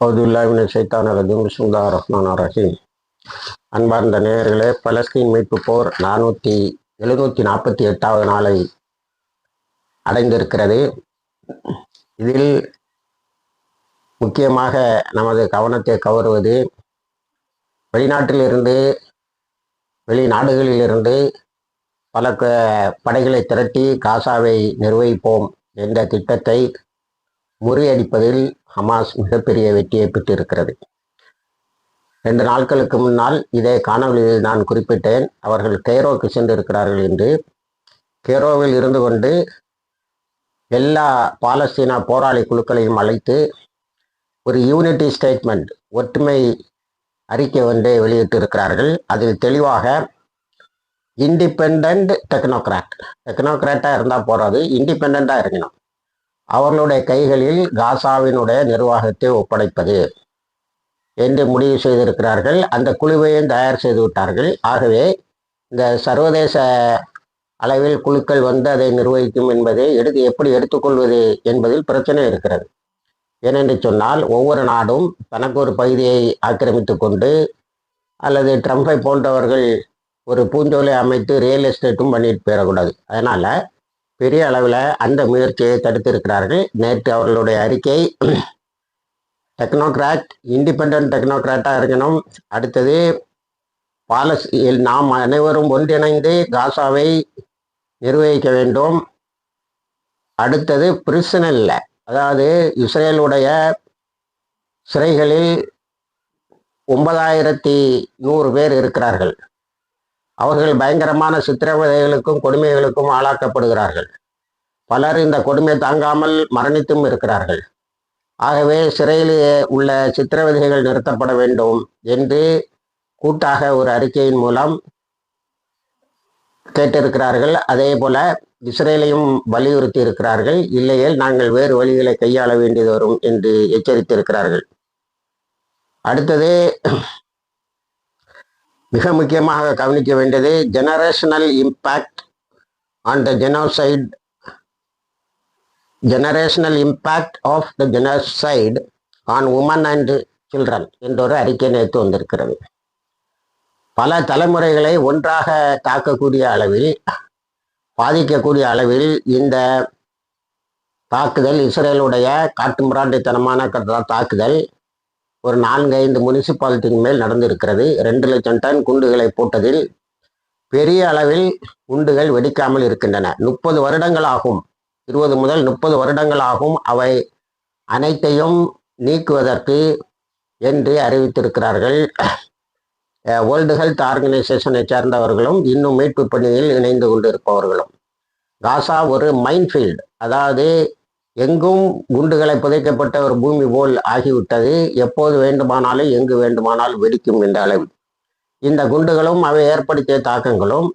அவுதுல்லாவின் சைத்தான ரஜீம் சுல்லா ரஹ்மான் ரஹீம். அன்பார்ந்த நேயர்களே பலஸ்தீன் மீட்பு போர் நானூற்றி எழுநூற்றி நாற்பத்தி எட்டாவது நாளை அடைந்திருக்கிறது. இதில் முக்கியமாக நமது கவனத்தை கவருவது வெளிநாட்டிலிருந்து வெளிநாடுகளிலிருந்து பல படைகளை திரட்டி காசாவை நிர்வகிப்போம் என்ற திட்டத்தை முறியடிப்பதில் ஹமாஸ் மிகப்பெரிய வெற்றியை பெற்றிருக்கிறது. ரெண்டு நாட்களுக்கு முன்னால் இதே காணொலியில் நான் குறிப்பிட்டேன் அவர்கள் கெய்ரோவுக்கு சென்றிருக்கிறார்கள் என்று. கெய்ரோவில் இருந்து கொண்டு எல்லா பாலஸ்தீன போராளி குழுக்களையும் அழைத்து ஒரு யூனிட்டி ஸ்டேட்மெண்ட் ஒற்றுமை அறிக்கை ஒன்றை வெளியிட்டிருக்கிறார்கள். அதில் தெளிவாக இண்டிபெண்ட் டெக்னோக்ராட். டெக்னோக்ராட்டாக இருந்தால் போகிறது இண்டிபெண்ட்டாக இருக்கணும் அவர்களுடைய கைகளில் காசாவினுடைய நிர்வாகத்தை ஒப்படைப்பது என்று முடிவு செய்திருக்கிறார்கள். அந்த குழுவையும் தயார் செய்து விட்டார்கள். ஆகவே இந்த சர்வதேச அளவில் குழுக்கள் வந்து அதை நிர்வகிக்கும் என்பதை எடுத்து எப்படி எடுத்துக்கொள்வது என்பதில் பிரச்சனை இருக்கிறது. ஏனென்று சொன்னால் ஒவ்வொரு நாடும் தனக்கு ஒரு பகுதியை ஆக்கிரமித்து கொண்டு அல்லது ட்ரம்பை போன்றவர்கள் ஒரு பூஞ்சோலை அமைத்து ரியல் எஸ்டேட்டும் பண்ணிட்டு போயிடக்கூடாது. அதனால் பெரிய அளவில் அந்த முயற்சியை தடுத்திருக்கிறார்கள். நேற்று அவர்களுடைய அறிக்கை டெக்னோக்ராட் இண்டிபெண்ட் டெக்னோக்ராட்டாக இருக்கணும். அடுத்தது பாலஸ் நாம் அனைவரும் ஒன்றிணைந்து காசாவை நிர்வகிக்க வேண்டும். அடுத்தது பிரிசனல்ல அதாவது இஸ்ரேலுடைய சிறைகளில் ஒன்பதாயிரத்தி நூறு பேர் இருக்கிறார்கள். அவர்கள் பயங்கரமான சித்திரவதைகளுக்கும் கொடுமைகளுக்கும் ஆளாக்கப்படுகிறார்கள். பலர் இந்த கொடுமை தாங்காமல் மரணித்தும் இருக்கிறார்கள். ஆகவே சிறையிலேயே உள்ள சித்திரவதைகள் நிறுத்தப்பட வேண்டும் என்று கூட்டாக ஒரு அறிக்கையின் மூலம் கேட்டிருக்கிறார்கள். அதே போல இஸ்ரேலையும் வலியுறுத்தி இருக்கிறார்கள். இல்லையேல் நாங்கள் வேறு வழிகளை கையாள வேண்டியது வரும் என்று எச்சரித்திருக்கிறார்கள். அடுத்தது மிக முக்கியமாக கவனிக்க வேண்டியது generational impact on the genocide generational impact of the genocide on women and children என்ற ஒரு அறிக்கை நேற்று வந்திருக்கிறது. பல தலைமுறைகளை ஒன்றாக தாக்கக்கூடிய அளவில் பாதிக்கக்கூடிய அளவில் இந்த தாக்குதல் இஸ்ரேலுடைய காட்டுமிராண்டித்தனமான தாக்குதல் ஒரு நான்கு ஐந்து முனிசிபாலிட்டிக்கு மேல் நடந்திருக்கிறது. ரெண்டு லட்சம் டன் குண்டுகளை போட்டதில் பெரிய அளவில் குண்டுகள் வெடிக்காமல் இருக்கின்றன. முப்பது வருடங்கள் ஆகும் இருபது முதல் முப்பது வருடங்கள் ஆகும் அவை அனைத்தையும் நீக்குவதற்கு என்று அறிவித்திருக்கிறார்கள். வேர்ல்டு ஹெல்த் ஆர்கனைசேஷனை சேர்ந்தவர்களும் இன்னும் மீட்பு பணியில் இணைந்து கொண்டிருப்பவர்களும். காசா ஒரு மைன்ஃபீல்டு அதாவது எங்கும் குண்டுகளை புதைக்கப்பட்ட ஒரு பூமி போல் ஆகிவிட்டது. எப்போது வேண்டுமானாலும் எங்கு வேண்டுமானாலும் வெடிக்கும் என்ற அளவில். இந்த குண்டுகளும் அவை ஏற்படுத்திய தாக்கங்களும்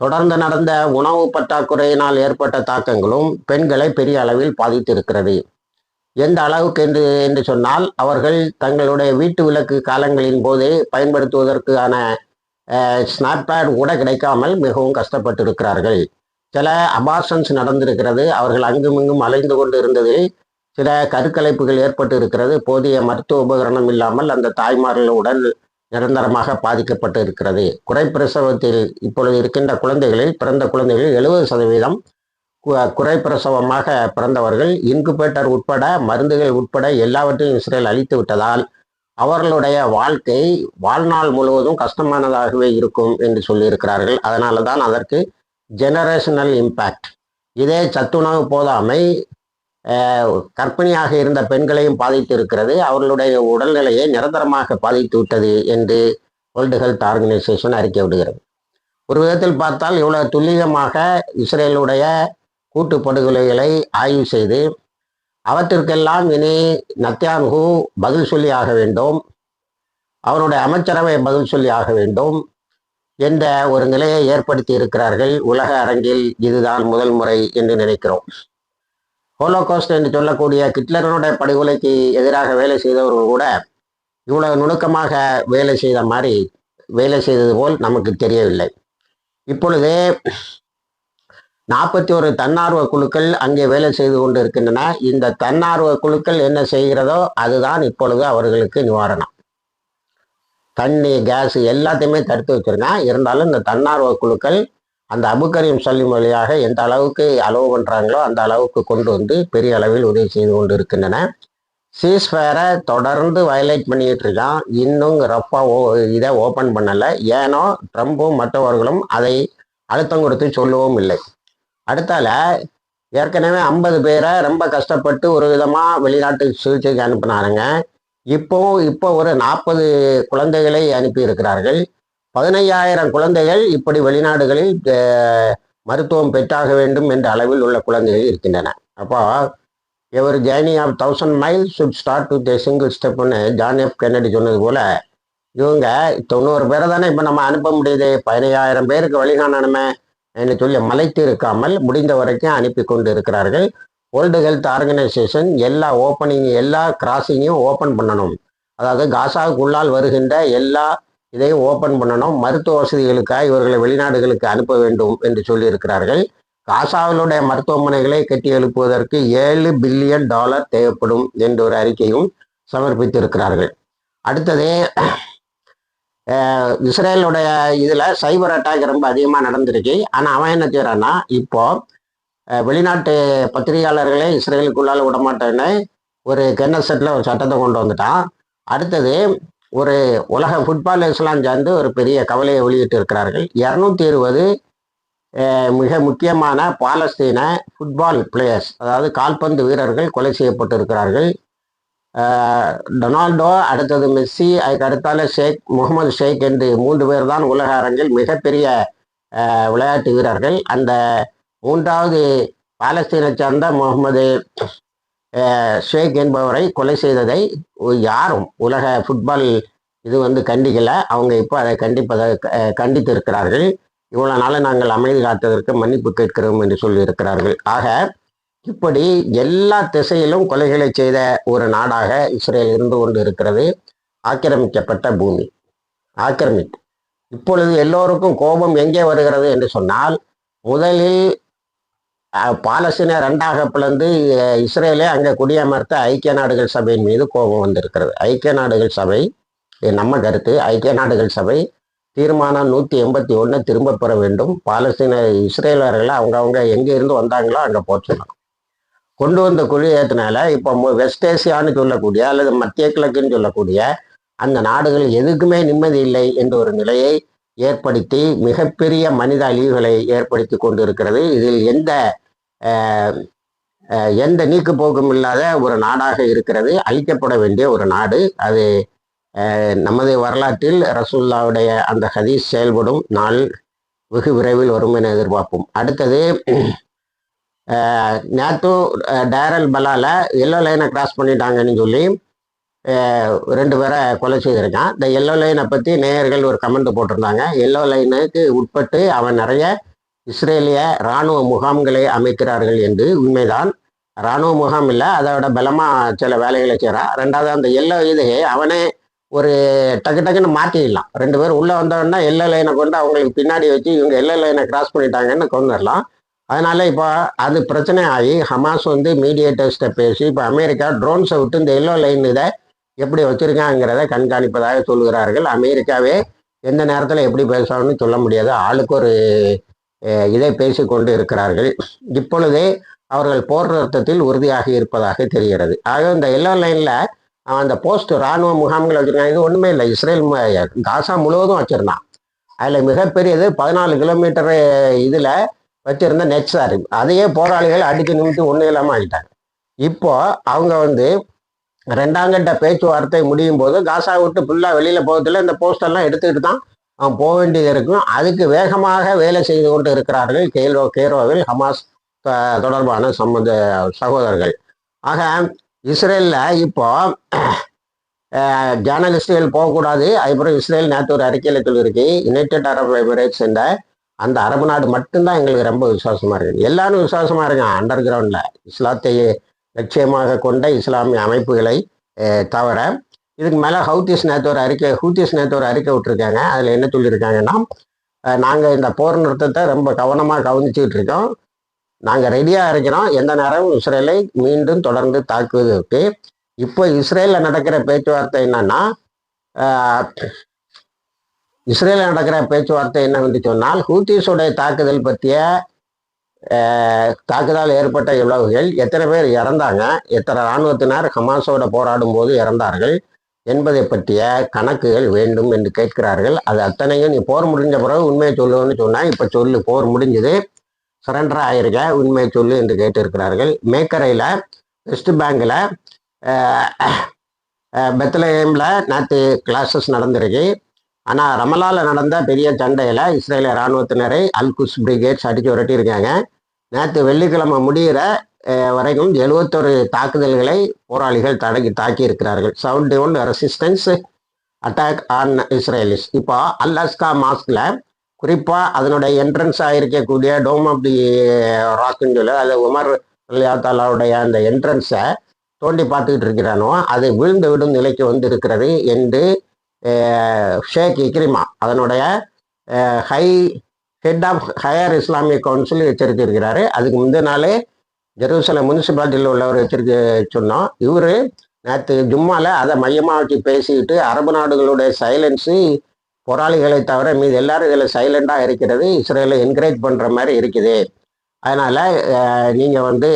தொடர்ந்து நடந்த உணவு பற்றாக்குறையினால் ஏற்பட்ட தாக்கங்களும் பெண்களை பெரிய அளவில் பாதித்திருக்கிறது. எந்த அளவுக்கு என்று என்று சொன்னால் அவர்கள் தங்களுடைய வீட்டு விளக்கு காலங்களின் போது பயன்படுத்துவதற்கான ஸ்னாப்பேட் கூட கிடைக்காமல் மிகவும் கஷ்டப்பட்டிருக்கிறார்கள். சில அபார்ஷன்ஸ் நடந்திருக்கிறது. அவர்கள் அங்குமிங்கும் அலைந்து கொண்டு இருந்ததில் சில கருக்கலைப்புகள் ஏற்பட்டு இருக்கிறது போதிய மருத்துவ உபகரணம் இல்லாமல் அந்த தாய்மார்கள் உடல் நிரந்தரமாக பாதிக்கப்பட்டு இருக்கிறது குறைப்பிரசவத்தில் இப்பொழுது இருக்கின்ற குழந்தைகளில் பிறந்த குழந்தைகளில் எழுபது சதவீதம் கு- குறைப்பிரசவமாக பிறந்தவர்கள் இன்குபேட்டர் உட்பட மருந்துகள் உட்பட எல்லாவற்றையும் இஸ்ரேல் அழித்து விட்டதால் அவர்களுடைய வாழ்க்கை வாழ்நாள் முழுவதும் கஷ்டமானதாகவே இருக்கும் என்று சொல்லியிருக்கிறார்கள். அதனால தான் அதற்கு ஜெனரேஷனல் இம்பேக்ட் இதே சத்துணவு போதாமை கற்பிணியாக இருந்த பெண்களையும் பாதித்து இருக்கிறது அவர்களுடைய உடல்நிலையை நிரந்தரமாக பாதித்து விட்டது என்று வேர்ல்டு ஹெல்த் ஆர்கனைசேஷன் அறிக்கை விடுகிறது. ஒரு விதத்தில் பார்த்தால் இவ்வளவு துல்லியமாக இஸ்ரேலுடைய கூட்டு படுகொலைகளை ஆய்வு செய்து அவற்றிற்கெல்லாம் இனி நத்தியான்ஹூ பதில் சொல்லி ஆக வேண்டும். அவருடைய அமைச்சரவை பதில் சொல்லி ஆக வேண்டும். என்ற ஒரு நிலையை ஏற்படுத்தி இருக்கிறார்கள். உலக அரங்கில் இதுதான் முதல் முறை என்று நினைக்கிறோம். ஹோலோகாஸ்ட் என்று சொல்லக்கூடிய கிட்லரனுடைய படுகொலைக்கு எதிராக வேலை செய்தவர்கள் கூட இவ்வளவு நுணுக்கமாக வேலை செய்த மாதிரி வேலை செய்தது போல் நமக்கு தெரியவில்லை. இப்பொழுது நாற்பத்தி ஒரு தன்னார்வ குழுக்கள் அங்கே வேலை செய்து கொண்டு இருக்கின்றன இந்த தன்னார்வ குழுக்கள் என்ன செய்கிறதோ அதுதான் இப்பொழுது அவர்களுக்கு நிவாரணம். தண்ணி கேஸ் எல்லாத்தையுமே தடுத்து வச்சுருக்கேன் இருந்தாலும் இந்த தன்னார்வ குழுக்கள் அந்த அபுக்கரியம் சொல்லும் வழியாக எந்த அளவுக்கு அளவு பண்ணுறாங்களோ அந்த அளவுக்கு கொண்டு வந்து பெரிய அளவில் உதவி செய்து கொண்டு இருக்கின்றன சீஸ்ஃபேரை தொடர்ந்து வயலேட் பண்ணிக்கிட்டு இருக்கான். இன்னும் ரஃபாக ஓ இதை ஓப்பன் பண்ணலை. ஏனோ ட்ரம்பும் மற்றவர்களும் அதை அழுத்தம் கொடுத்து சொல்லவும் இல்லை. அடுத்தால ஏற்கனவே ஐம்பது பேரை ரொம்ப கஷ்டப்பட்டு ஒரு விதமாக வெளிநாட்டு சிகிச்சைக்கு அனுப்பினாருங்க. இப்போ இப்போ ஒரு நாற்பது குழந்தைகளை அனுப்பி இருக்கிறார்கள் பதினையாயிரம் குழந்தைகள் இப்படி வெளிநாடுகளில் மருத்துவம் பெற்றாக வேண்டும் என்ற அளவில் உள்ள குழந்தைகள் இருக்கின்றன. அப்போ every journey of thousand mile should start with a single ஸ்டெப்னு John F Kennedy சொன்னது போல இவங்க தொண்ணூறு பேரை தானே இப்போ நம்ம அனுப்ப முடியுது. பதினையாயிரம் பேருக்கு வழிகாணணுமே என்று சொல்லி மலைத்து இருக்காமல் முடிந்த வரைக்கும் அனுப்பி கொண்டு இருக்கிறார்கள். வேர்ல்டு ஹெல்த் ஆர்கனைசேஷன் எல்லா ஓப்பனிங் எல்லா கிராசிங்கையும் ஓப்பன் பண்ணணும். அதாவது காசாவுக்குள்ளால் வருகின்ற எல்லா இதையும் ஓப்பன் பண்ணணும். மருத்துவ வசதிகளுக்காக இவர்களை வெளிநாடுகளுக்கு அனுப்ப வேண்டும் என்று சொல்லியிருக்கிறார்கள். காசாவிலுடைய மருத்துவமனைகளை கட்டி எழுப்புவதற்கு ஏழு பில்லியன் டாலர் தேவைப்படும் என்ற ஒரு அறிக்கையும் சமர்ப்பித்திருக்கிறார்கள். அடுத்தது இஸ்ரேலுடைய இதில் சைபர் அட்டாக் ரொம்ப அதிகமாக நடந்திருக்கு. ஆனால் அவன் என்ன செய்கிறான்னா இப்போ வெளிநாட்டு பத்திரிகையாளர்களே இஸ்ரேலுக்குள்ளால் விடமாட்டேன்னு ஒரு கென்னசெட்டில் ஒரு சட்டத்தை கொண்டு வந்துட்டான். அடுத்தது ஒரு உலக ஃபுட்பால் இஸ்லாம் சேர்ந்து ஒரு பெரிய கவலையை வெளியிட்டு இருக்கிறார்கள். இரநூத்தி இருபது மிக முக்கியமான பாலஸ்தீன ஃபுட்பால் பிளேயர்ஸ் அதாவது கால்பந்து வீரர்கள் கொலை செய்யப்பட்டு இருக்கிறார்கள் டொனால்டோ அடுத்தது மெஸ்ஸி அதுக்கு அடுத்தால ஷேக் முகமது ஷேக் என்று மூன்று பேர் தான் உலக அரங்கில் மிகப்பெரிய விளையாட்டு வீரர்கள். அந்த மூன்றாவது பாலஸ்தீனை சார்ந்த முகமது ஷேக் என்பவரை கொலை செய்ததை யாரும் உலக ஃபுட்பால் இது வந்து கண்டிக்கல. அவங்க இப்போ அதை கண்டிப்பதை கண்டித்து இருக்கிறார்கள் இவ்வளோ நாள் நாங்கள் அமைதி காத்ததற்கு மன்னிப்பு கேட்கிறோம் என்று சொல்லியிருக்கிறார்கள். ஆக இப்படி எல்லா திசையிலும் கொலைகளை செய்த ஒரு நாடாக இஸ்ரேல் இருந்து கொண்டு இருக்கிறது. ஆக்கிரமிக்கப்பட்ட பூமி. ஆக்கிரமிப்பு. இப்பொழுது எல்லோருக்கும் கோபம் எங்கே வருகிறது என்று சொன்னால் முதலில் பாலஸ்தீனை ரெண்டாக பிளந்து இஸ்ரேலே இஸ்ரேலை அங்கே குடியமர்த்த ஐக்கிய நாடுகள் சபையின் மீது கோபம் வந்திருக்கிறது. ஐக்கிய நாடுகள் சபை நம்ம கருத்து. ஐக்கிய நாடுகள் சபை தீர்மானம் நூற்றி எண்பத்தி ஒன்று திரும்ப பெற வேண்டும். பாலஸ்தீன இஸ்ரேலர்களை அவங்க அவங்க எங்கே இருந்து வந்தாங்களோ அங்கே போச்சணும் கொண்டு வந்த குடியேற்றினால இப்போ வெஸ்ட் ஏசியான்னு சொல்லக்கூடிய அல்லது மத்திய கிழக்குன்னு சொல்லக்கூடிய அந்த நாடுகள் எதுக்குமே நிம்மதி இல்லை என்ற ஒரு நிலையை ஏற்படுத்தி மிகப்பெரிய மனித அழிவுகளை ஏற்படுத்தி கொண்டு இருக்கிறது இதில் எந்த எந்த நீக்கு போக்கும் இல்லாத ஒரு நாடாக இருக்கிறது. அழிக்கப்பட வேண்டிய ஒரு நாடு. அது நமது வரலாற்றில் ரசூல்லாவுடைய அந்த ஹதீஸ் செயல்படும் நாள் வெகு விரைவில் வரும் என எதிர்பார்ப்போம். அடுத்தது நேத்து டேரல் பலால எல்லோ லைனை கிராஸ் பண்ணிட்டாங்கன்னு சொல்லி ரெண்டு பேரை கொலை செய்திருக்கான். இந்த எல்லோ லைனை பற்றி நேயர்கள் ஒரு கமெண்ட் போட்டிருந்தாங்க. எல்லோ லைனுக்கு உட்பட்டு அவன் நிறைய இஸ்ரேலிய இராணுவ முகாம்களை அமைக்கிறார்கள் என்று உண்மைதான். இராணுவ முகாம் இல்லை அதோட பலமாக சில வேலைகளை செய்கிறான் ரெண்டாவது அந்த எல்லோ இதையே அவனே ஒரு டக்கு டக்குன்னு மாற்றிடலாம் ரெண்டு பேரும் உள்ளே வந்தோடனே எல்லோ லைனை கொண்டு அவங்களுக்கு பின்னாடி வச்சு இவங்க எல்லோ லைனை கிராஸ் பண்ணிட்டாங்கன்னு கொண்டுடலாம் அதனால இப்போ அது பிரச்சனை ஆகி ஹமாஸ் வந்து மீடியேட்டர்ஸ்கிட்ட பேசி இப்போ அமெரிக்கா ட்ரோன்ஸை விட்டு இந்த எல்லோ லைன் இதை எப்படி வச்சுருக்காங்கிறத கண்காணிப்பதாக சொல்கிறார்கள் அமெரிக்காவே எந்த நேரத்தில் எப்படி பேசணும்னு சொல்ல முடியாது. ஆளுக்கு ஒரு இதை பேசி பேசிக்கொண்டு இருக்கிறார்கள். இப்பொழுதே அவர்கள் போர் நிறுத்தத்தில் உறுதியாக இருப்பதாக தெரிகிறது. ஆக இந்த எல்லோ லைனில் அந்த போஸ்ட் ராணுவ முகாம்கள் வச்சிருக்காங்க. இது ஒன்றுமே இல்லை. இஸ்ரேல் மு- காசா முழுவதும் வச்சுருந்தான். அதில் மிகப்பெரியது பதினாலு கிலோமீட்டர் இதில் வச்சிருந்த நெட்ஸார் அதையே போராளிகள் அடித்து நிமித்து ஒன்றும் இல்லாமல் ஆகிட்டாங்க இப்போ அவங்க வந்து ரெண்டாங்கட்ட பேச்சுவார்த்தை முடியும் போது காசா விட்டு ஃபுல்லாக வெளியில் போகிறதுல இந்த போஸ்டெல்லாம் எடுத்துக்கிட்டு தான் அவன் போக வேண்டியது இருக்கும் அதுக்கு வேகமாக வேலை செய்து கொண்டு இருக்கிறார்கள் கேரோ கேரோவில் ஹமாஸ் தொடர்பான சம்மந்த சகோதரர்கள். ஆக இஸ்ரேலில் இப்போ ஜேர்னலிஸ்டுகள் போகக்கூடாது. அதுக்கப்புறம் இஸ்ரேல் நேற்று ஒரு அறிக்கையில் சொல்லியிருக்கு. யுனைடெட் அரப் எமிரேட்ஸ் என்ற அந்த அரபு நாடு மட்டும்தான் எங்களுக்கு ரொம்ப விசுவாசமாக இருக்குது எல்லாரும் விசுவாசமாக இருக்கான் அண்டர் கிரவுண்டில் இஸ்லாத்தை லட்சியமாக கொண்ட இஸ்லாமிய அமைப்புகளை தவிர இதுக்கு மேலே ஹவுத்திஸ் நேத்து ஒரு அறிக்கை ஹூத்திஸ் நேத்து ஒரு அறிக்கை விட்டுருக்காங்க. அதில் என்ன சொல்லியிருக்காங்கன்னா நாங்கள் இந்த போர் நிறுத்தத்தை ரொம்ப கவனமாக கவனிச்சுக்கிட்டு இருக்கோம். நாங்கள் ரெடியாக இருக்கிறோம். எந்த நேரம் இஸ்ரேலை மீண்டும் தொடர்ந்து தாக்குவதற்கு இப்போ இஸ்ரேலில் நடக்கிற பேச்சுவார்த்தை என்னன்னா இஸ்ரேலில் நடக்கிற பேச்சுவார்த்தை என்னவென்று சொன்னால் ஹூத்திஸுடைய தாக்குதல் பற்றிய ஆஹ், தாக்குதல் ஏற்பட்ட இவ்வளவுகள் எத்தனை பேர் இறந்தாங்க? எத்தனை இராணுவத்தினர் ஹமாஸோட போராடும் போது இறந்தார்கள்? என்பதை பற்றிய கணக்குகள் வேண்டும் என்று கேட்கிறார்கள். அது அத்தனையும் நீ போர் முடிஞ்ச பிறகு உண்மையை சொல்லுன்னு சொன்னால் இப்போ சொல்லு போர் முடிஞ்சது. சரண்டர் ஆயிருக்க உண்மையை சொல்லு என்று கேட்டிருக்கிறார்கள். மேக்கரையில் வெஸ்ட் பேங்கில் பெத்லஹேமில் நேற்று கிளாஸஸ் நடந்திருக்கு. ஆனால் ரமலால நடந்த பெரிய சண்டையில் இஸ்ரேலிய இராணுவத்தினரை அல்குஸ் பிரிகேட்ஸ் அடித்து விரட்டியிருக்காங்க. நேற்று வெள்ளிக்கிழமை முடிகிற வரைக்கும் எழுபத்தொரு தாக்குதல்களை போராளிகள் தடங்கி தாக்கி இருக்கிறார்கள் seventy one resistance attack on Israelis இப்போ அல்லாஸ்கா மாஸ்கில் குறிப்பாக அதனுடைய என்ட்ரன்ஸாக இருக்கக்கூடிய டோம் ஆஃப் தி ராக்குன்னு சொல்லி அது உமர் அல்லாத்தாலாவுடைய அந்த என்ட்ரன்ஸை தோண்டி பார்த்துக்கிட்டு இருக்கிறானோ அது விழுந்து விடும் நிலைக்கு வந்து இருக்கிறது என்று ஷேக் இக்ரிமா அதனுடைய high head of higher Islamic council எச்சரித்திருக்கிறாரு. அதுக்கு முந்தின நாளே ஜெருசலம் முனிசிபாலிட்டியில் உள்ளவர் எச்சரிக்கை சொன்னோம். இவர் நேற்று ஜும்மாவில் அதை மையமாக வச்சு பேசிக்கிட்டு அரபு நாடுகளுடைய சைலன்ஸு போராளிகளை தவிர மீது எல்லாரும் இதில் சைலண்டாக இருக்கிறது. இஸ்ரேலை என்கரேஜ் பண்ணுற மாதிரி இருக்குது. அதனால் நீங்கள் வந்து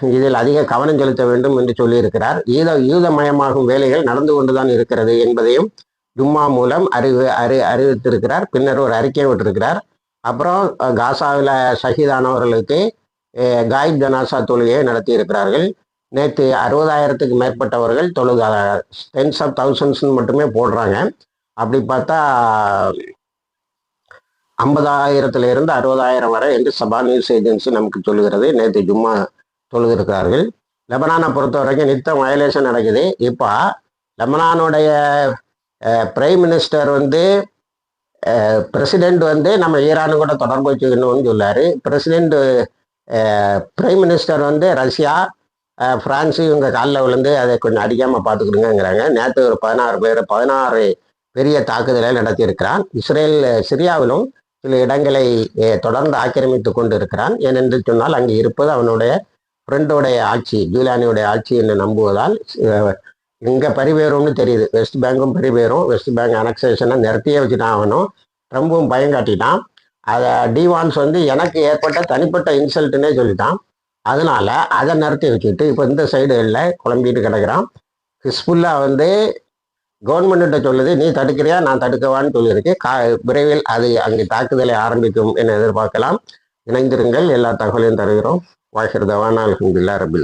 இதில் அதிக கவனம் செலுத்த வேண்டும் என்று சொல்லியிருக்கிறார். ஈத யூதமயமாகும் வேலைகள் நடந்து கொண்டுதான் இருக்கிறது என்பதையும் ஜும்மா மூலம் அறிவு அறி அறிவித்திருக்கிறார். பின்னர் ஒரு அறிக்கை விட்டிருக்கிறார். அப்புறம் காசாவில் ஷஹீதானவர்களுக்கு காயிப் ஜனாசா தொழுகையை நடத்தி இருக்கிறார்கள் நேற்று அறுபதாயிரத்துக்கு மேற்பட்டவர்கள் தொழுக டென்ஸ் ஆஃப் தௌசண்ட்ஸ்னு மட்டுமே போடுறாங்க. அப்படி பார்த்தா ஐம்பதாயிரத்துல இருந்து அறுபதாயிரம் வரை என்று சபா நியூஸ் ஏஜென்சி நமக்கு சொல்லுகிறது. நேற்று ஜும்மா தொழுதிருக்கிறார்கள். லெபனானை பொறுத்த வரைக்கும் நித்தம் வயலேஷன் நடக்குது. இப்போ லெபனானுடைய பிரைம் மினிஸ்டர் வந்து பிரசிடெண்ட் வந்து நம்ம ஈரானு கூட தொடர்பு வச்சுக்கணும்னு சொல்லார். பிரசிடெண்ட் பிரைம் மினிஸ்டர் வந்து ரஷ்யா ஃப்ரான்ஸு இவங்க காலில் விழுந்து அதை கொஞ்சம் அடிக்காமல் பார்த்துக்கிடுங்கிறாங்க நேற்று ஒரு பதினாறு பேர் பதினாறு பெரிய தாக்குதலை நடத்தியிருக்கிறான். இஸ்ரேல் சிரியாவிலும் சில இடங்களை தொடர்ந்து ஆக்கிரமித்து கொண்டு இருக்கிறான் ஏனென்று சொன்னால் அங்கே இருப்பது அவனுடைய ஃப்ரெண்டோடைய ஆட்சி ஜூலானியுடைய ஆட்சி என்று நம்புவதால் இங்கே பரிவேறும்னு தெரியுது. வெஸ்ட் பேங்கும் பரிவேறும் வெஸ்ட் பேங்க் அனக்சேஷனை நிறுத்தியே வச்சுட்டான் ஆகணும். ட்ரம்பும் பயம் காட்டிட்டான் அதை டிவான்ஸ் வந்து எனக்கு ஏற்பட்ட தனிப்பட்ட இன்சல்ட்டுன்னே சொல்லிட்டான். அதனால் அதை நிறுத்தி வச்சுட்டு இப்போ இந்த சைடுகளில் குழம்பிட்டு கிடக்கிறான். ஹிஸ்புல்லா வந்து கவர்மெண்ட்ட சொல்லுது நீ தடுக்கிறியா? நான் தடுக்கவான்னு சொல்லியிருக்கு. கா விரைவில் அது அங்கே தாக்குதலை ஆரம்பிக்கும் என எதிர்பார்க்கலாம். இணைந்திருங்கள். எல்லா தகவலையும் தருகிறோம். வாஹிர் தவானா அலமதுல்லா ரபில்